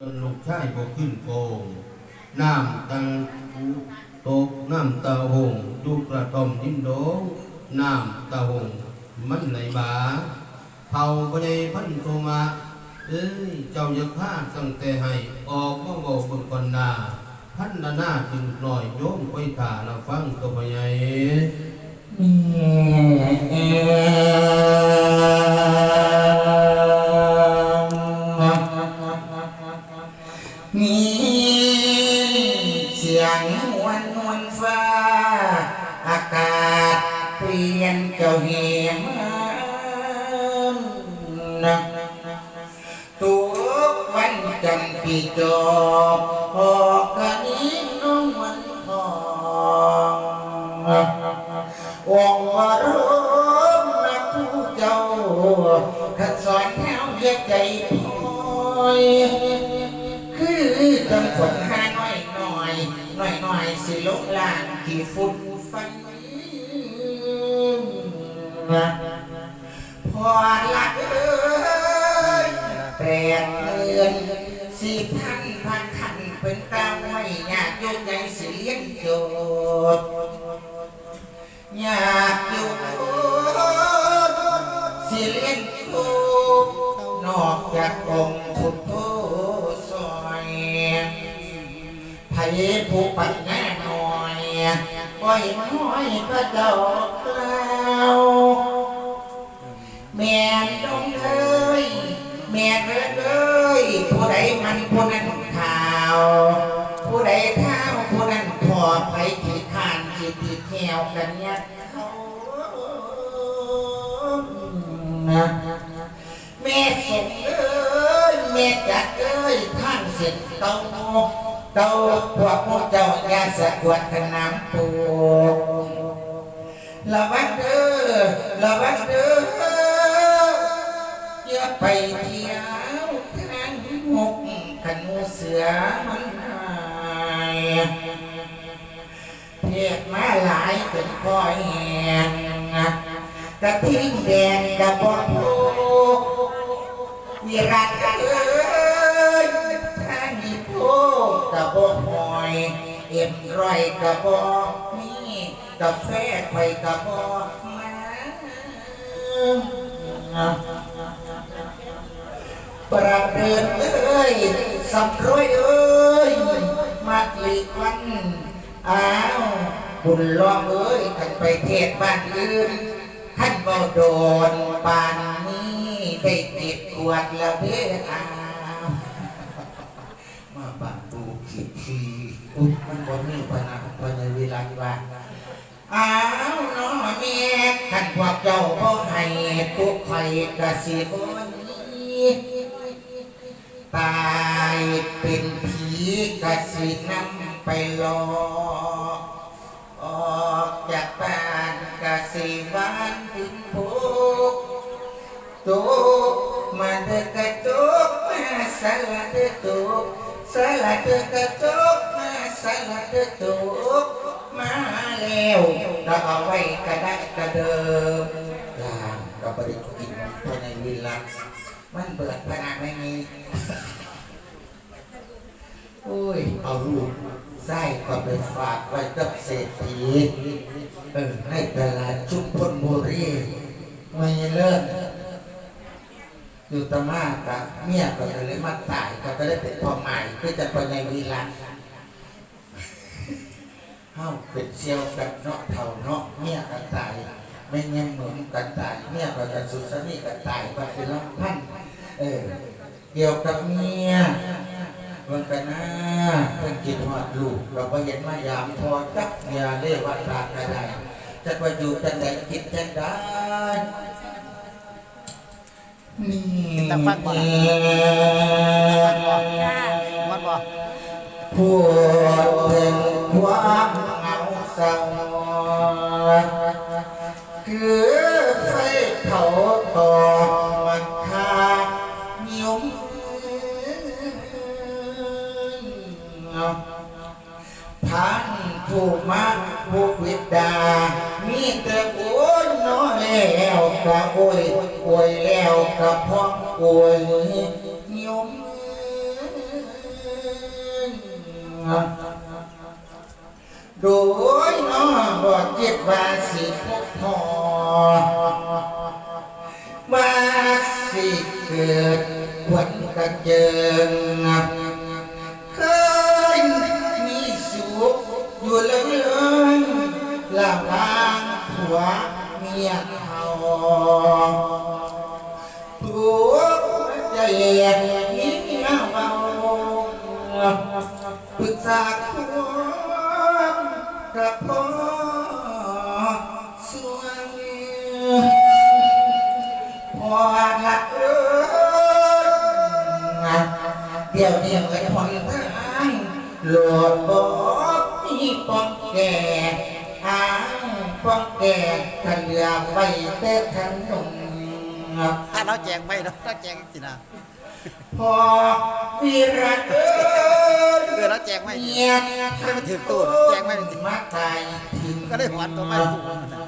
ลูกชายบกขึ้นโกงน้ำตังตกน้ำตาหงดูกระตอมดินโดงน้ำตาหงมันไหลบาเผาก็ในพันโทมาเอ้ยเจ้าอย่าพลาดตั้งแต่ให้ออกมาบอกเบิก่อนนาพันนาหน้าจึงหน่อยโยมไปถ่าละฟังตัวใหญ่ ทุกวันจันทร์ปีจบออกกันนี้น้องวันทององค์วรมนักผู้เจ้าขัดสอนแถวเยียใจพอยคือจังฝนหาน้อยหน่อยหน่อยหน่อยสิลงล่างที่ฝุ่นไฟนะพอลักเยงโจทย์อยากอยู่สิเลี้ยงโจทย์นอกจากองค์พุทโธซอยไผผู้ปัญญาหน่อยก้อยน้อยก็เจ้าเกล่าแม่ดงเอ้ยแม่เอ้ย วกันเนี่ยนะแม่สมเอ้ยแม่จัดเอ้ยท่านเสร็จเต้าเต้าพวกพวกเจ้ายาสะกวดขนำปูระวังเด้อระวังเด้ออย่าไปเที่ยวทางหกขันหมูเสือมัน กระทิ้งแดงกระบอกโพวิรัตเอ้ยทางนี้โพกระบอกหอยเอ็มร้อยกระบอกมีกาแฟไข่กระบอกมาประเดินเอ้ยสำรวยเอ้ยมาลีกวันอ้าวบุญล้อมเอ้ยกันไปเทศบ้านอื่น ท่านบ่โดนปานนี้ได้ติดขวดแล้วเด้ออามาบ้านปูขีดทีอุ๊ยมันบ่มีพนักพนักเวลาว่าอ้าวน้อเมียท่านพวกเจ้าบ่ให้พวกข่อยกะสิบนี้ตายเป็นผีกระสินำไปหลอกออกจากบ้าน สิหวานถึงพุกตุกมาเดกระตุกมาสลัดตุกสลัดกระตุกมาสลัดตุกมาแล้วเราเอาไว้กระดักกระเดิมลางก็บริกินภายในวิลามันเปิดพนักไม่มี โอ้ย เอาลูกไส้ก็ไปฝากไว้กับเศรษฐีเออให้ตลาดชุมพลบุรีไม่เลิศอยู่ตมากกับเมียก็เลยมาตายก็จะได้เป็นพ่อใหม่ก็จะเป็นในวีรันเฮาเป็นเซียวกันเนาะเท่าเนาะเมียกันตายไม่เงี้ยเหมือนกันตายเมียก็จะสุดสนิทกันตายก็เป็นลำพันเออเกี่ยวกับเมีย มันกันนะเพิ่งกินหอดลูกเราก็เห็นมายามพอจักเมียเล่วัดตากกระไดจะไปอยู่จังใดคิดจังได้นี่แต่ฟังบ่ล่ะวัดบ่พูดถึงความเหงาเศร้า โอ้ยแล้วก็พองโอ้ยยมโดยน้อบอกเจ็ดว่าสิพบพอว่าสิเกิดควันกระเจิงเคยมีสุขอยู่เลยละลางผัวเมียเขา ใจนี้เบาปรึกษาผัวกระพอสวงพอละเออเดี๋ยวเดี๋ยวไอ้พอนทางโหลอดบอกมีปองแก่อ้างปองแก่ทันเรือไฟเต้ทันหนุ่ม ถ้าเราแจงไปเราเราแจงสินะพอวิรัตเอเออเราแจงไม่เงียบให้มันถึงตัวแจงไม่ถึงมาตายทิ้งก็ได้หัวตัวไม่ถูกมันนะ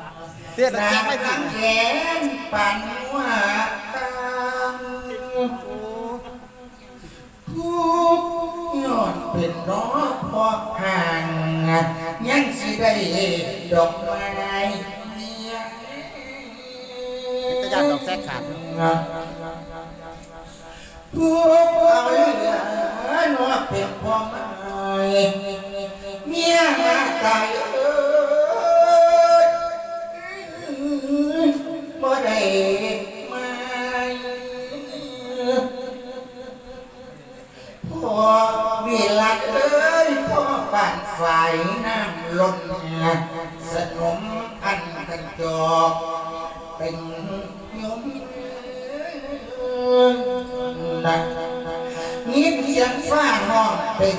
เตี้ยเรานาแจงไม่ถึทางงแขนปันว่าตังผู้ย้อนเป็นน้องพอห่างยังสิได้ดอกไม้านดอกแท้ขาดผู้เอาเหลือน้อเป็นพ่อไม้เมียมาตาย เป็นยมนักยินเสียงฟ้าห้องเป็น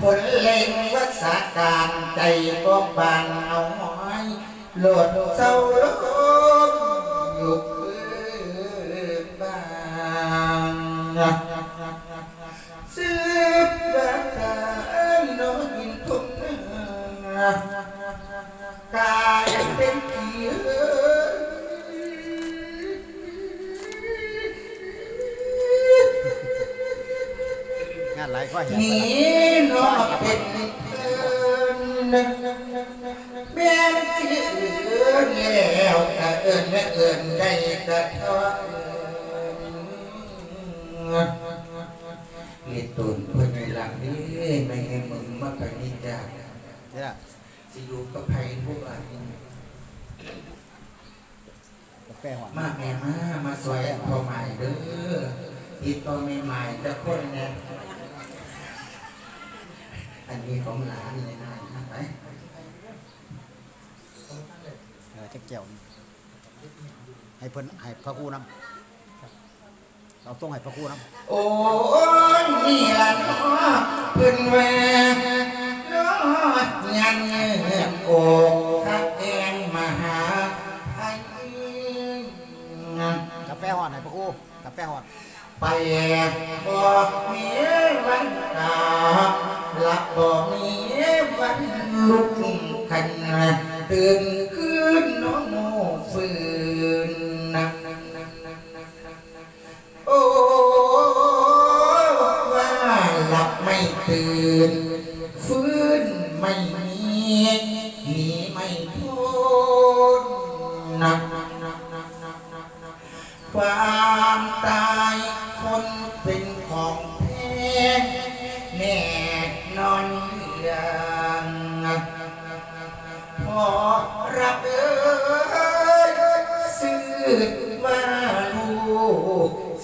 ผลเล่งวัสาการใจก็บานเอาหอยโหลดเศร้าลมอยู่คือบาง นหลายข้อเห็นนี่นอเป็นเอินแม่นสิเอินแล้วกะเอินและเอินได้กะทอเรียนตุนเพื่อนในหลังนี้ไม่ให้มึงมาไปนี่จ้านี่แหละสิอยู่กับไผพวกอันนี้กาแฟหวานมาแม่มามาสวยพอใหม่เด้อติดต่อแม่ใหม่จะคนเนี่ย อันนี้ของหลานเลยนะนะไปเออจักเจียวให้เพิ่นให้พระครูนำเราต้องให้พระครูนำโอ้ยนี่ล่ะเนาะเพิ่นแหวกเนาะยันเงินโอกทักแองมาหาไอ้กาแฟหวานให้พระครูกาแฟหวานไปบอกมีวันตาหลั บอมีวันลุกขันตื่นขึ้นน้องโมฝืนนักโอ้ว่าหลับไม่ตื่นฟื้นไม่มีหนีไม่พ้นนัก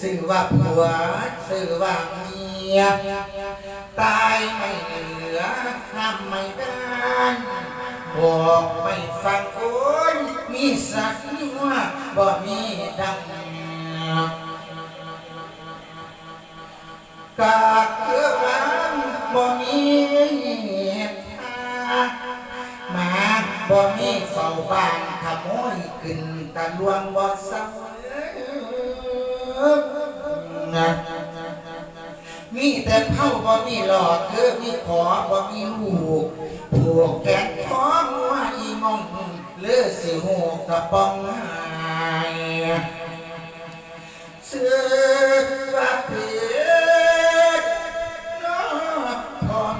สื่อว่าผัวสื่อว่าเมีย ตายไม่เหลือห้ามไม่ได้บอกไม่ฟังโอ้ยมีสักนิว่าบ่มีดังกากเกลือรังบ่มีเหตุมาบ่มีเฝ้าบ้านขโมยขึ้นตะลวงบ่เเข้าบ่มีหลอดเธอมีขอบ่มีหูกผูกแกนท้องว่าอีมองเลื่อสิหูกระปองหายเสื้อกระเพียดนอกทอน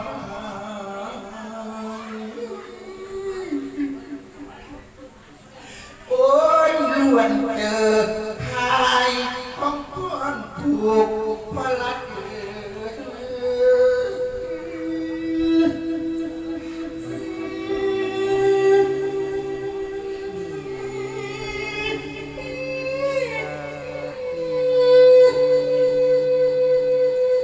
โอ้ยล้วนเจอทายของก้อนถูก